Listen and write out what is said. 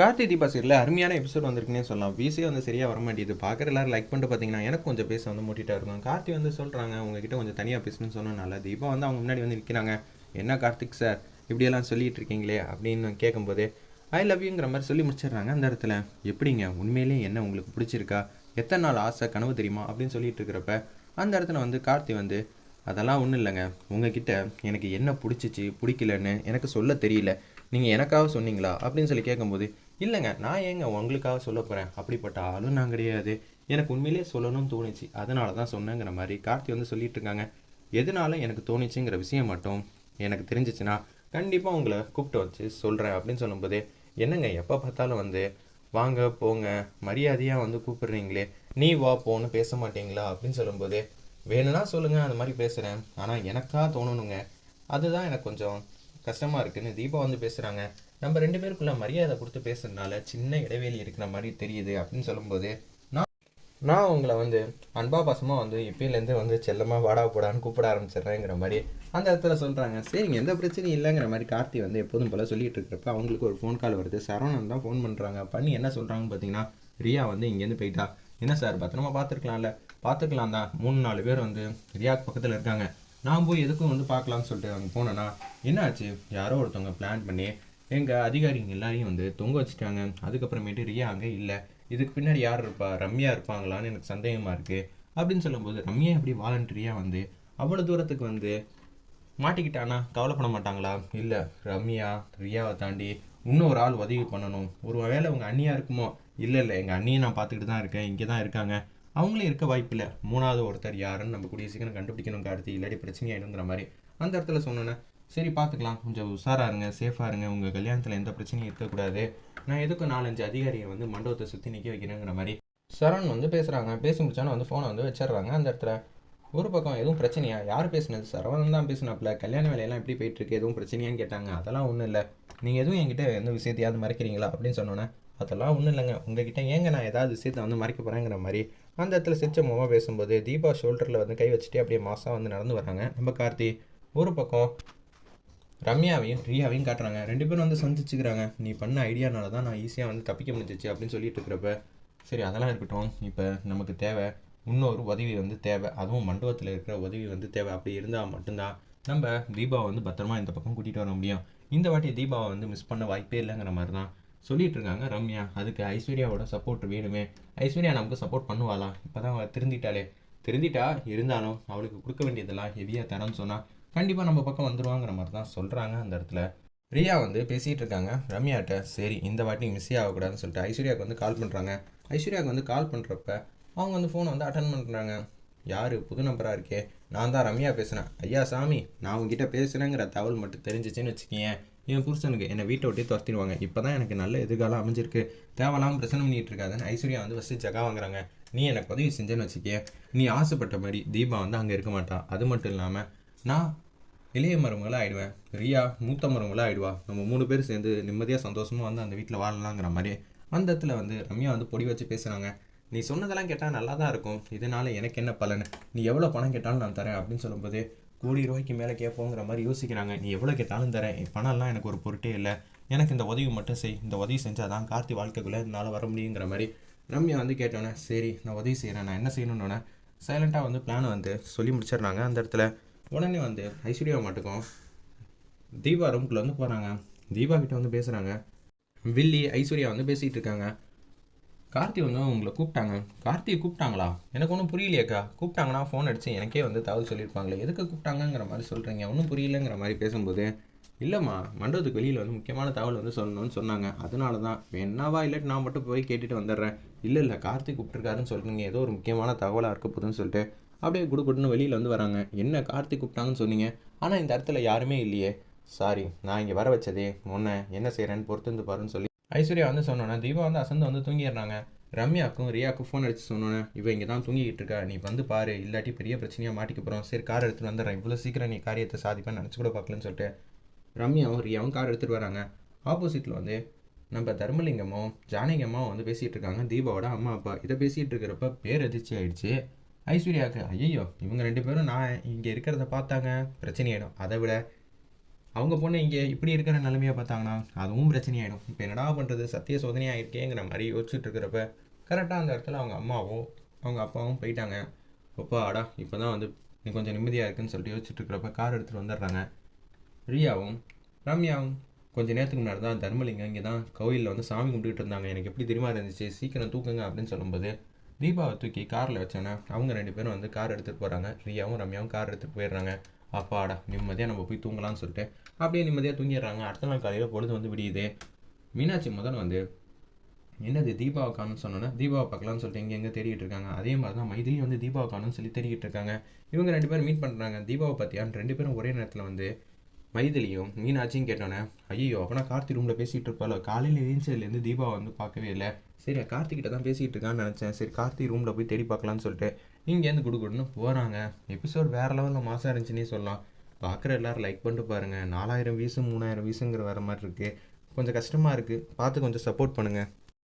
கார்த்தி தீபா சீரில் அருமையான எபிசோட் வந்திருக்குன்னே சொல்லலாம். வீசே வந்து சரியாக வர மாட்டேது பார்க்குற எல்லாரும் லைக் பண்ணிட்டு பார்த்தீங்கன்னா எனக்கு கொஞ்சம் பேச வந்து மூட்டிட்டா இருக்கும். கார்த்தி வந்து சொல்கிறாங்க உங்ககிட்ட கொஞ்சம் தனியாக பேசணும்னு சொன்னனால தீபா வந்து அவங்க முன்னாடி வந்து நிற்கிறாங்க என்ன கார்த்திக் சார் இப்படியெல்லாம் சொல்லிட்டு இருக்கீங்களே? அப்படின்னு கேட்கும்போது ஐ லவ் யூங்கிற மாதிரி சொல்லி முடிச்சிடுறாங்க அந்த இடத்துல. எப்படிங்க? உண்மையிலேயே என்ன உங்களுக்கு பிடிச்சிருக்கா? எத்தனை நாள் ஆசை கனவு தெரியுமா? அப்படின்னு சொல்லிட்டு இருக்கிறப்ப அந்த இடத்துல வந்து கார்த்தி வந்து அதெல்லாம் ஒன்றும் இல்லைங்க. உங்ககிட்ட எனக்கு என்ன பிடிச்சிச்சு பிடிக்கலன்னு எனக்கு சொல்ல தெரியல. நீங்கள் எனக்காக சொன்னீங்களா? அப்படின்னு சொல்லி கேட்கும்போது இல்லைங்க நான் ஏங்க உங்களுக்காக சொல்ல போகிறேன் அப்படிப்பட்ட ஆளும் நான் கிடையாது. எனக்கு உண்மையிலேயே சொல்லணும்னு தோணுச்சு. அதனால தான் சொன்னேங்கிற மாதிரி கார்த்தி வந்து சொல்லிட்டு இருக்காங்க. எதனால எனக்கு தோணுச்சுங்கிற விஷயம் மட்டும் எனக்கு தெரிஞ்சிச்சுன்னா கண்டிப்பாக உங்களை கூப்பிட்டு வச்சு சொல்கிறேன் அப்படின்னு சொல்லும்போது என்னங்க எப்போ பார்த்தாலும் வந்து வாங்க போங்க மரியாதையாக வந்து கூப்பிடுறீங்களே நீ வா போன்னு பேச மாட்டீங்களா? அப்படின்னு சொல்லும்போது வேணும்னா சொல்லுங்கள் அந்த மாதிரி பேசுகிறேன் ஆனால் எனக்காக தோணணுங்க. அதுதான் எனக்கு கொஞ்சம் கஷ்டமாக இருக்குன்னு தீபா வந்து பேசுகிறாங்க நம்ம ரெண்டு பேருக்குள்ள மரியாதை கொடுத்து பேசுறதுனால சின்ன இடைவெளி இருக்கிற மாதிரி தெரியுது அப்படின்னு சொல்லும்போது நான் நான் உங்களை வந்து அன்பா பாசமாக வந்து இப்பயிலேருந்து வந்து செல்லமாக வாடா போடான்னு கூப்பிட ஆரம்பிச்சிடுறேங்கிற மாதிரி அந்த இடத்துல சொல்கிறாங்க சரிங்க எந்த பிரச்சனையும் இல்லைங்கிற மாதிரி கார்த்தி வந்து எப்போதும் போல் சொல்லிட்டு இருக்கிறப்ப அவங்களுக்கு ஒரு ஃபோன் கால் வருது. சரவணன் தான் ஃபோன் பண்ணுறாங்க பண்ணி என்ன சொல்கிறாங்கன்னு பார்த்தீங்கன்னா ரியா வந்து இங்கேருந்து போயிட்டா. என்ன சார் பத்திரமா பார்த்துருக்கலாம்ல? பார்த்துக்கலாம் தான் மூணு நாலு பேர் வந்து ரியாக்கு பக்கத்தில் இருக்காங்க. நான் போய் எதுக்கும் வந்து பார்க்கலாம்னு சொல்லிட்டு அங்கே போனேன்னா என்னாச்சு? யாரோ ஒருத்தவங்க பிளான் பண்ணி எங்கள் அதிகாரிங்க எல்லாரையும் வந்து தொங்க வச்சுட்டாங்க. அதுக்கப்புறமேட்டு ரியா அங்கே இல்லை. இதுக்கு பின்னாடி யார் இருப்பா? ரம்யா இருப்பாங்களான்னு எனக்கு சந்தேகமாக இருக்குது அப்படின்னு சொல்லும்போது ரம்யா எப்படி வாலண்டரியாக வந்து அவ்வளோ தூரத்துக்கு வந்து மாட்டிக்கிட்டானா? கவலைப்பட மாட்டாங்களா? இல்லை ரம்யா ரியாவை தாண்டி இன்னும் ஒரு ஆள் உதவி பண்ணணும். ஒரு வேளை உங்கள் அண்ணியாக இருக்குமோ? இல்லை இல்லை எங்கள் அண்ணியை நான் பார்த்துக்கிட்டு தான் இருக்கேன். இங்கே தான் இருக்காங்க. அவங்களே இருக்க வாய்ப்பில்லை. மூணாவது ஒருத்தர் யாருன்னு நம்ம கூடிய சீக்கிரம் கண்டுபிடிக்கணும் கார்த்தி இல்லாட்டி பிரச்சனையாயிடுங்கிற மாதிரி. அந்த இடத்துல சொன்னோன்னே சரி பார்த்துக்கலாம் கொஞ்சம் உஷாராக இருங்க சேஃபாக இருங்க. உங்கள் கல்யாணத்தில் எந்த பிரச்சனையும் இருக்கக்கூடாது. நான் எதுக்கும் நாலஞ்சு அதிகாரியை வந்து மண்டபத்தை சுற்றி நிற்க வைக்கிறேங்கிற மாதிரி. சரண் வந்து பேசுகிறாங்க பேசி முடிச்சாலும் வந்து ஃபோனை வந்து வச்சிடுறாங்க அந்த இடத்துல. ஒரு பக்கம் எதுவும் பிரச்சனையா? யார் பேசுனது? சரவணன் தான் பேசினாப்புல. கல்யாண வேலையெல்லாம் எப்படி போயிட்டுருக்கு? எதுவும் பிரச்சனையான்னு கேட்டாங்க. அதெல்லாம் ஒன்றும் இல்லை. நீங்கள் எதுவும் என்கிட்ட எந்த விஷயத்தையாவது மறைக்கிறீங்களா? அப்படின்னு சொன்னோன்னே அதெல்லாம் ஒன்றும் இல்லைங்க. உங்ககிட்ட ஏங்க நான் ஏதாவது விஷயத்தை வந்து மறைக்க போகிறேங்கிற மாதிரி அந்த இடத்துல சிரிச்ச முகமாக பேசும்போது தீபா ஷோல்டரில் வந்து கை வச்சுட்டு அப்படியே மாதம் வந்து நடந்து வராங்க நம்ம கார்த்தி ஒரு பக்கம் ரம்யாவையும் ரியாவையும் காட்டுறாங்க. ரெண்டு பேரும் வந்து சந்திச்சுக்கிறாங்க. நீ பண்ண ஐடியானால தான் நான் ஈஸியாக வந்து தப்பிக்க முடிஞ்சிச்சு அப்படின்னு சொல்லிட்டு இருக்கிறப்ப சரி அதெல்லாம் இருக்கட்டும். இப்போ நமக்கு தேவை இன்னொரு உதவி வந்து தேவை. அதுவும் மண்டபத்தில் இருக்கிற உதவி வந்து தேவை. அப்படி இருந்தால் மட்டும்தான் நம்ம தீபாவை வந்து பத்திரமா இந்த பக்கம் கூட்டிகிட்டு வர முடியும். இந்த வாட்டி தீபாவை வந்து மிஸ் பண்ண வாய்ப்பே இல்லைங்கிற மாதிரி தான் சொல்லிட்டு இருக்காங்க ரம்யா. அதுக்கு ஐஸ்வர்யாவோட சப்போர்ட் வேணுமே. ஐஸ்வர்யா நமக்கு சப்போர்ட் பண்ணுவாளா? இப்போ தான் அவள் திருந்திட்டாளே. திருந்திட்டா? இருந்தாலும் அவளுக்கு கொடுக்க வேண்டியதெல்லாம் ஹெவியாக தரேன்னு சொன்னால் கண்டிப்பாக நம்ம பக்கம் வந்துருவாங்கிற மாதிரி தான் சொல்கிறாங்க அந்த இடத்துல. ரியா வந்து பேசிகிட்டு இருக்காங்க. ரம்யாட்ட சரி இந்த வாட்டி மிஸ் ஆகக்கூடாதுன்னு சொல்லிட்டு ஐஸ்வர்யாவுக்கு வந்து கால் பண்ணுறாங்க ஐஸ்வர்யாவுக்கு வந்து கால் பண்ணுறப்ப அவங்க வந்து ஃபோனை வந்து அட்டன் பண்ணுறாங்க யார்? புது நம்பராக இருக்கே. நான் தான் ரம்யா பேசுனேன். ஐயா சாமி நான் உங்ககிட்ட பேசுகிறேங்கிற தகவல் மட்டும் தெரிஞ்சிச்சுன்னு வச்சுக்கேன் என் புருஷனுக்கு என்னை வீட்டை விட்டே துரத்திடுவாங்க. இப்போ தான் எனக்கு நல்ல எதிர்காலம் அமைஞ்சிருக்கு. தேவையில்லாமல் பிரச்சனை பண்ணிட்டு இருக்காதுன்னு ஐஸ்வர்யா வந்து ஃபஸ்ட்டு ஜகா வாங்குறாங்க. நீ எனக்கு உதவி செஞ்சேன்னு வச்சுக்கே நீ ஆசைப்பட்ட மாதிரி தீபா வந்து அங்கே இருக்க மாட்டா. அது மட்டும் இல்லாமல் நான் இளைய மருமகளாக ஆயிடுவேன். ரியா மூத்த மருமகளாக ஆயிடுவா. நம்ம மூணு பேர் சேர்ந்து நிம்மதியாக சந்தோஷமாக வந்து அந்த வீட்டில் வாழலாங்கிற மாதிரி அந்த இடத்துல வந்து ரம்யா வந்து பொடி வச்சு பேசுகிறாங்க நீ சொன்னதெல்லாம் கேட்டால் நல்லா தான் இருக்கும். இதனால எனக்கு என்ன பலன்? நீ எவ்வளோ பணம் கேட்டாலும் நான் தரேன் அப்படின்னு சொல்லும்போது கோடி ரூபாய்க்கு மேலே கேட்போங்கிற மாதிரி யோசிக்கிறாங்க. நீ எவ்வளோ கேட்டாலும் தரேன். என் பணம்லாம் எனக்கு ஒரு பொருட்டே இல்லை. எனக்கு இந்த உதவி மட்டும் செய். இந்த உதவி செஞ்சால் தான் கார்த்தி வாழ்க்கைக்குள்ளே என்னால் வர முடியுங்கிற மாதிரி ரம்யா வந்து கேட்டோன்னே சரி நான் உதவி செய்கிறேன் நான் என்ன செய்யணுன்னொன்னே சைலண்ட்டாக வந்து பிளானை வந்து சொல்லி முடிச்சிடுறாங்க அந்த இடத்துல. உடனே வந்து ஐஸ்வர்யா மட்டுக்கும் தீபா ரூம்குள்ளே வந்து போகிறாங்க தீபா கிட்ட வந்து பேசுகிறாங்க வில்லி ஐஸ்வர்யா வந்து பேசிகிட்டு இருக்காங்க. கார்த்தி வந்து உங்களை கூப்பிட்டாங்க. கார்த்தியை கூப்பிட்டாங்களா? எனக்கு ஒன்றும் புரியலையேக்கா கூப்பிட்டாங்கன்னா ஃபோன் அடித்து எனக்கே வந்து தகவல் சொல்லியிருப்பாங்களே. எதுக்கு கூப்பிட்டாங்கங்கிற மாதிரி சொல்கிறீங்க ஒன்றும் புரியலங்கிற மாதிரி பேசும்போது இல்லைம்மா மண்டபத்துக்கு வெளியில் வந்து முக்கியமான தகவல் வந்து சொல்லணும்னு சொன்னாங்க. அதனால தான் என்னவா இல்லாட்டி நான் மட்டும் போய் கேட்டுட்டு வந்துடுறேன். இல்லை இல்லை கார்த்திக் கூப்பிட்டுருக்காருன்னு சொல்கிறீங்க ஏதோ ஒரு முக்கியமான தகவலாக இருக்க போதுன்னு சொல்லிட்டு அப்படியே குடுக்குடுன்னு வெளியில் வந்து வராங்க. என்ன கார்த்திக் கூப்பிட்டாங்கன்னு சொன்னீங்க? ஆனால் இந்த இடத்துல யாருமே இல்லையே. சாரி நான் இங்கே வர வச்சதே. முன்ன என்ன செய்கிறேன்னு பொறுத்து இருந்து பாருன்னு சொல்லி ஐஸ்வர்யா வந்து சொன்னோன்னே தீபா வந்து அசந்து வந்து தூங்கிடுறாங்க. ரம்யாக்கும் ரியாவுக்கும் ஃபோன் அடிச்சு சொன்னோன்னே இவன் இங்கே தான் தூங்கிக்கிட்டு இருக்கா நீ வந்து பாரு இல்லாட்டி பெரிய பிரச்சனையாக மாட்டிக்க போகிறோம் சரி கார் எடுத்துகிட்டு வந்துடுறேன். இவ்வளோ சீக்கிரம் நீ காரியத்தை சாதிப்பேன்னு நினச்சி கூட பார்க்கலன்னு சொல்லிட்டு ரம்யாவும் ரியாவும் கார் எடுத்துகிட்டு வராங்க. ஆப்போசிட்டில் வந்து நம்ம தர்மலிங்கமும் ஜானகியம்மாவும் வந்து பேசிகிட்டு இருக்காங்க. தீபாவோட அம்மா அப்பா இதை பேசிகிட்டு இருக்கிறப்ப பேர் அதிர்ச்சி ஆயிடுச்சு. ஐஸ்வர்யாவுக்கு ஐயோ இவங்க ரெண்டு பேரும் நான் இங்கே இருக்கிறத பார்த்தாங்க. பிரச்சனையிடும் அதை விட அவங்க பொண்ணு இங்கே இப்படி இருக்கிற நிலைமையை பார்த்தாங்கன்னா அதுவும் பிரச்சனையாயிடும். இப்போ என்னடா பண்ணுறது சத்திய சோதனையாக இருக்கேங்கிற மாதிரி யோசிச்சுட்டு இருக்கிறப்ப கரெக்டாக அந்த இடத்துல அவங்க அம்மாவும் அவங்க அப்பாவும் போயிட்டாங்க. அப்பா அடா இப்போ தான் வந்து நீ கொஞ்சம் நிம்மதியாக இருக்குன்னு சொல்லிட்டு யோசிச்சுட்டு இருக்கிறப்ப கார் எடுத்துகிட்டு வந்துடுறாங்க. ரியாவும் ரம்யாவும் கொஞ்சம் நேரத்துக்கு முன்னாடி தான் தர்மலிங்கம் இங்கே தான் கோயிலில் வந்து சாமி கும்பிட்டுட்டு இருந்தாங்க. எனக்கு எப்படி தெரியுமா இருந்துச்சு சீக்கிரம் தூக்குங்க அப்படின்னு சொல்லும்போது தீபாவை தூக்கி காரில் வச்சோன்னே அவங்க ரெண்டு பேரும் வந்து கார் எடுத்துகிட்டு போகிறாங்க ரியாவும் ரம்யாவும் கார் எடுத்துகிட்டு போயிடுறாங்க. அப்பாடா நிம்மதியாக நம்ம போய் தூங்கலாம்னு சொல்லிட்டு அப்படியே நிம்மதியாக தூங்கிடுறாங்க. அடுத்த நாள் காலையில் பொழுது வந்து விடியுது. மீனாட்சி முதல் வந்து என்னது தீபாவை காணும்னு சொன்னோன்னா தீபாவை பார்க்கலாம்னு சொல்லிட்டு எங்கே எங்கே தேடிட்டு இருக்காங்க. அதே மாதிரி தான் மைதிலி வந்து தீபாவை காணும்னு சொல்லி தேடிக்கிட்டு இருக்காங்க. இவங்க ரெண்டு பேரும் மீட் பண்ணுறாங்க தீபாவை பார்த்தியான்னு ரெண்டு பேரும் ஒரே நேரத்தில் வந்து மைதிலியும் மீனாட்சியும் கேட்டோன்னே ஐயோ அப்போனா கார்த்தி ரூமில் பேசிகிட்டு இருப்பாளோ? காலையில் ஏஞ்சதுலேருந்து தீபாவை வந்து பார்க்கவே இல்லை. சரி கார்த்திகிட்ட தான் பேசிகிட்டு இருக்கான்னு நினச்சேன். சரி கார்த்தி ரூமில் போய் தேடி பார்க்கலான்னு சொல்லிட்டு இங்கேருந்து குடுகுடுன்னு போகிறாங்க எபிசோட் வேறு லெவலில் மாசாக இருந்துச்சுன்னே சொல்லலாம். பார்க்குற எல்லோரும் லைக் பண்ணிட்டு பாருங்கள் நாலாயிரம் வீசு மூணாயிரம் வீசுங்கிற வர மாதிரி இருக்குது கொஞ்சம் கஷ்டமாக இருக்குது பார்த்து கொஞ்சம் சப்போர்ட் பண்ணுங்கள்